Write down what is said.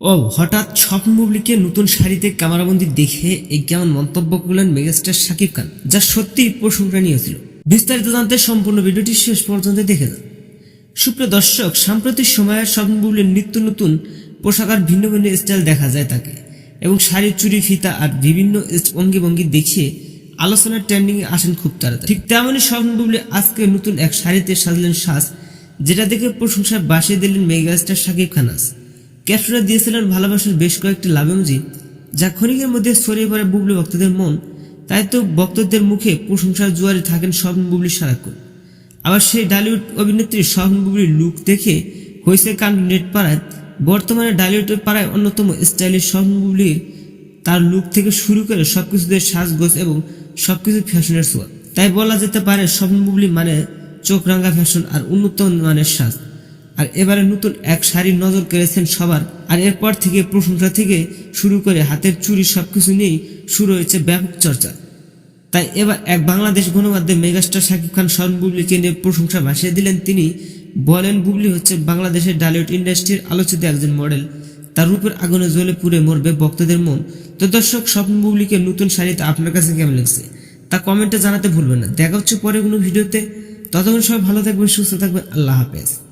ও, হঠাৎ স্বপ্ন বুবলিকে নতুন শাড়িতে ক্যামেরাবন্দি দেখে এই কেমন মন্তব্য করলেন মেগাস্টার শাকিব খান, যা সত্যি প্রশংসনীয় ছিল বিস্তারিত জানতে সম্পূর্ণ ভিডিওটি শেষ পর্যন্ত দেখে যান। সুপ্রিয় দর্শক, সাম্প্রতিক সময়ে স্বপ্ন বুবলির নিত্য নতুন পোশাক আর ভিন্ন ভিন্ন স্টাইল দেখা যায় তাকে, এবং শাড়ি চুরি ফিতা আর বিভিন্ন অঙ্গি ভঙ্গি দেখিয়ে আলোচনার ট্রেন্ডিং এ আসেন খুব তাড়াতাড়ি। ঠিক তেমনই স্বপ্ন বুবলি আজকে নতুন এক শাড়িতে সাজলেন সাজ, যেটা দেখে প্রশংসায় বাসিয়ে দিলেন মেগাস্টার শাকিব খান খানাস ক্যাপশনে দিয়েছিলেন ভালোবাসার বেশ কয়েকটি লাভেমজি যা ক্ষণিকের মধ্যে ছড়িয়ে পড়ে বুবলি ভক্তদের মন। তাই তো ভক্তদের মুখে প্রশংসার জোয়ারে থাকেন স্বপ্ন বুবলি সারাক্ষণ। আবার সেই ডালিউড অভিনেত্রী স্বপ্ন বুবলির লুক দেখে হয়েছে কাণ্ড নেট পাড়ায় বর্তমানে ডালিউডের পাড়ায় অন্যতম স্টাইলিশ স্বপ্ন বুবলির তার লুক থেকে শুরু করে সব সবকিছুতে সাজগোজ এবং সবকিছু ফ্যাশনের ছোঁয়া। তাই বলা যেতে পারে স্বপ্ন বুবলি মানে চোখ রাঙা ফ্যাশন আর উন্নত মানের সাজ। আর এবারে নতুন এক শাড়ি নজর কেড়েছেন সবার। আর এরপর থেকে প্রশংসা থেকে শুরু করে হাতের চুরি সবকিছু নিয়েই শুরু হয়েছে ব্যাপক চর্চা। তাই এবার এক বাংলাদেশ গণমাধ্যমে মেগাস্টার শাকিব খান স্বর্ণ বুবলিকে নিয়ে প্রশংসা ভাসিয়ে দিলেন তিনি। বলেন, বুবলি হচ্ছে বাংলাদেশের ডালিউড ইন্ডাস্ট্রির আলোচিত একজন মডেল। তার রূপের আগুনে জ্বলে পুড়ে মরবে ভক্তদের মন। তো দর্শক স্বপ্ন বুবলিকে নতুন শাড়িতে আপনার কাছে কেমন লাগছে? তা কমেন্টে জানাতে ভুলবেন না। দেখা হচ্ছে পরে কোনো ভিডিওতে। ততক্ষণ সবাই ভালো থাকবেন, সুস্থ থাকবেন। আল্লাহ হাফেজ।